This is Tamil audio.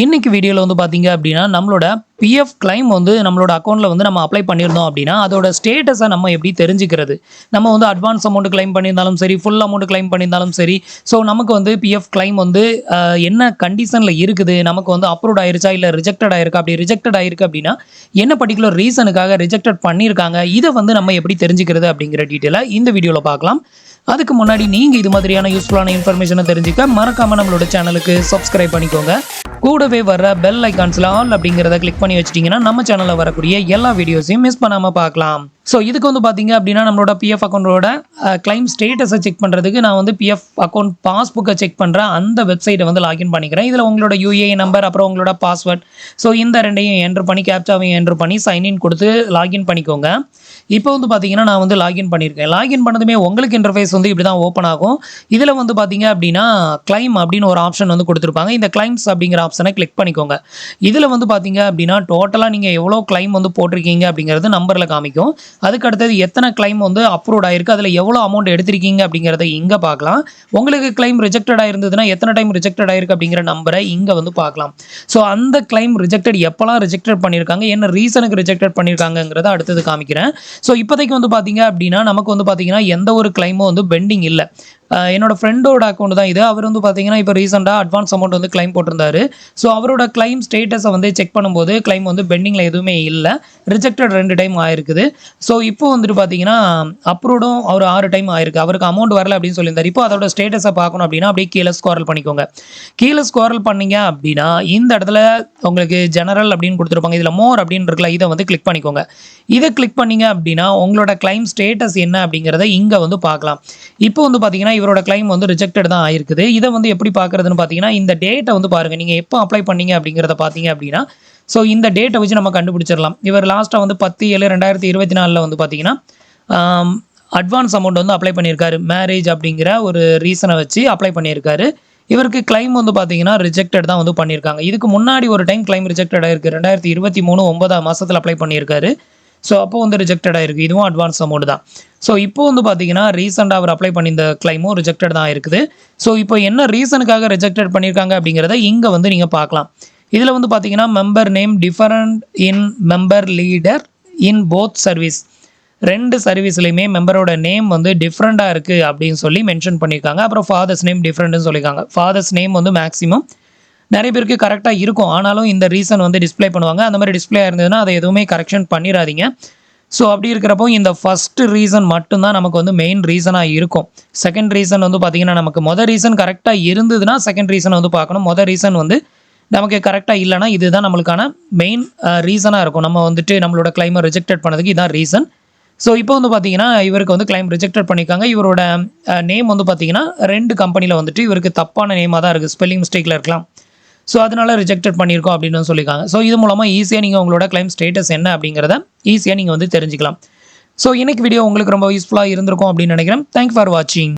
இன்னைக்கு வீடியோவில் வந்து பார்த்தீங்க அப்படின்னா நம்மளோட பிஎஃப் கிளைம் வந்து நம்மளோட அக்கௌண்ட்டில் வந்து நம்ம அப்ளை பண்ணியிருந்தோம் அப்படின்னா அதோட ஸ்டேட்டஸை நம்ம எப்படி தெரிஞ்சுக்கிறது? நம்ம வந்து அட்வான்ஸ் அமௌண்ட் கிளைம் பண்ணியிருந்தாலும் சரி ஃபுல் அமௌண்ட் கிளைம் பண்ணியிருந்தாலும் சரி ஸோ நமக்கு வந்து பிஎஃப் கிளைம் வந்து என்ன கண்டிஷனில் இருக்குது? நமக்கு வந்து அப்ரூவ் ஆயிருச்சா? இல்லை ரிஜெக்டட் ஆயிருக்கா? அப்படி ரிஜெக்டட் ஆயிருக்கு அப்படின்னா என்ன பர்டிகுலர் ரீசனுக்காக ரிஜெக்டட் பண்ணியிருக்காங்க? இதை வந்து நம்ம எப்படி தெரிஞ்சுக்கிறது அப்படிங்கிற டீட்டெயிலாக இந்த வீடியோவில் பார்க்கலாம். அதுக்கு முன்னாடி நீங்கள் இது மாதிரியான யூஸ்ஃபுல்லான இன்ஃபர்மேஷனை தெரிஞ்சுக்க மறக்காம நம்மளோட சேனலுக்கு சப்ஸ்கிரைப் பண்ணிக்கோங்க. கூடவே வர பெல் ஐகான்ஸில் ஆல் அப்படிங்கிறத கிளிக் பண்ணி வச்சிட்டிங்கன்னா நம்ம சேனலில் வரக்கூடிய எல்லா வீடியோஸையும் மிஸ் பண்ணாமல் பார்க்கலாம். ஸோ இதுக்கு வந்து பார்த்தீங்க அப்படின்னா நம்மளோட பிஎஃப் அக்கௌண்ட்டோட கிளைம் ஸ்டேட்டஸை செக் பண்ணுறதுக்கு நான் வந்து பிஎஃப் அக்கௌண்ட் பாஸ்புக்கை செக் பண்ணுறேன் அந்த வெப்சைட்டை வந்து லாகின் பண்ணிக்கிறேன். இதில் உங்களோட யூஏ நம்பர் அப்புறம் உங்களோட பாஸ்வேர்ட் ஸோ இந்த ரெண்டையும் என்ட்ரு பண்ணி கேப்சாவையும் என்ட்ரு பண்ணி சைன்இன் கொடுத்து லாகின் பண்ணிக்கோங்க. இப்போ வந்து பார்த்தீங்கன்னா நான் வந்து லாகின் பண்ணியிருக்கேன். லாகின் பண்ணதுமே உங்களுக்கு இன்டர்ஃபேஸ் வந்து இப்படி தான் ஓப்பன் ஆகும். இதில் வந்து பார்த்தீங்க அப்படின்னா கிளைம் அப்படின்னு ஒரு ஆப்ஷன் வந்து கொடுத்துருப்பாங்க. இந்த கிளைம்ஸ் அப்படிங்கிற ஆப்ஷனை கிளிக் பண்ணிக்கோங்க. இதில் வந்து பார்த்தீங்க அப்படின்னா டோட்டலாக நீங்கள் எவ்வளோ கிளைம் வந்து போட்டிருக்கீங்க அப்படிங்கிறது நம்பரில் காமிக்கும். அதுக்கு அடுத்தது எத்தனை கிளைம் வந்து அப்ரூவ் ஆயிருக்கு அதில் எவ்வளோ அமௌண்ட் எடுத்திருக்கீங்க அப்படிங்கிறத இங்கே பார்க்கலாம். உங்களுக்கு கிளைம் ரிஜெக்டட் ஆயிருந்ததுன்னா எத்தனை டைம் ரிஜெக்டட் ஆயிருக்கு அப்படிங்கிற நம்பரை இங்கே வந்து பார்க்கலாம். ஸோ அந்த கிளைம் ரிஜெக்டட் எப்போலாம் ரிஜெக்டட் பண்ணியிருக்காங்க என்ன ரீசனுக்கு ரிஜெக்டட் பண்ணியிருக்காங்கங்கிறத அடுத்தது காமிக்கிறேன். ஸோ இப்போதைக்கு வந்து பார்த்தீங்க அப்படின்னா நமக்கு வந்து பார்த்தீங்கன்னா எந்த ஒரு கிளைமும் வந்து பெண்டிங் இல்லை. என்னோட ஃப்ரெண்டோட அக்கௌண்ட் தான் இது. அவர் வந்து பார்த்தீங்கன்னா இப்போ ரீசெண்டாக அட்வான்ஸ் அமௌண்ட் வந்து கிளைம் போட்டிருந்தாரு. ஸோ அவரோட கிளைம் ஸ்டேட்டஸை வந்து செக் பண்ணும்போது கிளைம் வந்து பெண்டிங்கில் எதுவுமே இல்லை. ரிஜெக்டட் ரெண்டு டைம் ஆயிருக்குது. ஸோ இப்போ வந்துட்டு பார்த்தீங்கன்னா அப்ரூவ்டும் அவர் ஆறு டைம் ஆயிருக்கு. அவருக்கு அமௌண்ட் வரல அப்படின்னு சொல்லியிருந்தார். இப்போ அதோட ஸ்டேட்டஸை பார்க்கணும் அப்படின்னா அப்படியே கீழே ஸ்கோரல் பண்ணிக்கோங்க. கீழே ஸ்கோரல் பண்ணீங்க அப்படின்னா இந்த இடத்துல உங்களுக்கு ஜெனரல் அப்படின்னு கொடுத்துருப்பாங்க. இதில் மோர் அப்படின்னு இருக்குல்ல இதை வந்து கிளிக் பண்ணிக்கோங்க. இதை கிளிக் பண்ணீங்க அப்படின்னா உங்களோட கிளைம் ஸ்டேட்டஸ் என்ன அப்படிங்கிறத இங்கே வந்து பார்க்கலாம். இப்போ வந்து பார்த்தீங்கன்னா இவரோட கிளைம் வந்து ரிஜெக்டட் தான் ஆயிருக்குது. இதை வந்து எப்படி பார்க்குறதுன்னு பார்த்தீங்கன்னா இந்த டேட்டை வந்து பாருங்கள் நீங்கள் எப்போ அப்ளை பண்ணீங்க அப்படிங்கிறத பார்த்தீங்க அப்படின்னா ஸோ இந்த டேட்டை வச்சு நம்ம கண்டுபிடிச்சிடலாம். இவர் லாஸ்ட்டாக வந்து பத்து ஏழு ரெண்டாயிரத்தி இருபத்தி நாலில் வந்து பார்த்தீங்கன்னா அட்வான்ஸ் அமௌண்ட் வந்து அப்ளை பண்ணியிருக்காரு. மேரேஜ் அப்படிங்கிற ஒரு ரீசனை வச்சு அப்ளை பண்ணியிருக்காரு. இவருக்கு கிளைம் வந்து பார்த்தீங்கன்னா ரிஜெக்டட் தான் வந்து பண்ணியிருக்காங்க. இதுக்கு முன்னாடி ஒரு டைம் கிளைம் ரிஜெக்டட் ஆயிருக்கு. ரெண்டாயிரத்தி இருபத்தி மூணு ஒன்பதாம் மாதத்தில் அப்ளை பண்ணியிருக்காரு. ஸோ அப்போ வந்து ரிஜெக்டட் ஆயிருக்கு. இதுவும் அட்வான்ஸ் அமௌண்ட் தான். ஸோ இப்போ வந்து பார்த்தீங்கன்னா ரீசெண்டாக அவர் அப்ளை பண்ணியிருந்த கிளைமும் ரிஜெக்டட் தான் இருக்குது. ஸோ இப்போ என்ன ரீசனுக்காக ரிஜெக்டட் பண்ணியிருக்காங்க அப்படிங்கிறத இங்கே வந்து நீங்கள் பார்க்கலாம். இதில் வந்து பார்த்தீங்கன்னா member name different in member leader in both service ரெண்டு சர்வீஸ்லையுமே மெம்பரோட நேம் வந்து டிஃப்ரெண்ட்டாக இருக்குது அப்படின்னு சொல்லி மென்ஷன் பண்ணியிருக்காங்க. அப்புறம் ஃபாதர்ஸ் நேம் டிஃப்ரெண்ட்னு சொல்லியிருக்காங்க. ஃபாதர்ஸ் நேம் வந்து மேக்ஸிமம் நிறைய பேருக்கு கரெக்டாக இருக்கும். ஆனாலும் இந்த ரீசன் வந்து டிஸ்ப்ளே பண்ணுவாங்க. அந்த மாதிரி டிஸ்ப்ளே இருந்ததுன்னா அதை எதுவுமே கரெக்ஷன் பண்ணிடாதீங்க ஸோ அப்படி இருக்கிறப்போ இந்த ஃபஸ்ட்டு ரீசன் மட்டும்தான் நமக்கு வந்து மெயின் ரீசனாக இருக்கும். செகண்ட் ரீசன் வந்து பார்த்தீங்கன்னா நமக்கு மொதல் ரீசன் கரெக்டாக இருந்ததுன்னா செகண்ட் ரீசன் வந்து பார்க்கணும். மொதல் ரீசன் வந்து நமக்கு கரெக்டாக இல்லைன்னா இதுதான் நம்மளுக்கான மெயின் ரீசனாக இருக்கும். நம்ம வந்துட்டு நம்மளோட கிளைமை ரிஜெக்டட் பண்ணதுக்கு இதான் ரீசன் ஸோ இப்போ வந்து பார்த்தீங்கன்னா இவருக்கு வந்து கிளைம் ரிஜெக்டட் பண்ணியிருக்காங்க. இவரோட நேம் வந்து பார்த்தீங்கன்னா ரெண்டு கம்பெனியில் வந்துட்டு இவருக்கு தப்பான நேமாக தான் இருக்குது ஸ்பெல்லிங் மிஸ்டேக்கில் இருக்கலாம். ஸோ அதனால ரிஜெக்டட் பண்ணியிருக்கோம் அப்படின்னு சொல்லியிருக்காங்க. ஸோ இது மூலமாக ஈஸியாக நீங்கள் உங்களோட கிளைம் ஸ்டேட்டஸ் என்ன அப்படிங்கிறத ஈஸியாக நீங்கள் வந்து தெரிஞ்சுக்கலாம். ஸோ இன்னைக்கு வீடியோ உங்களுக்கு ரொம்ப யூஸ்ஃபுல்லாக இருந்திருக்கும் அப்படின்னு நினைக்கிறேன். தேங்க் ஃபார் வாட்சிங்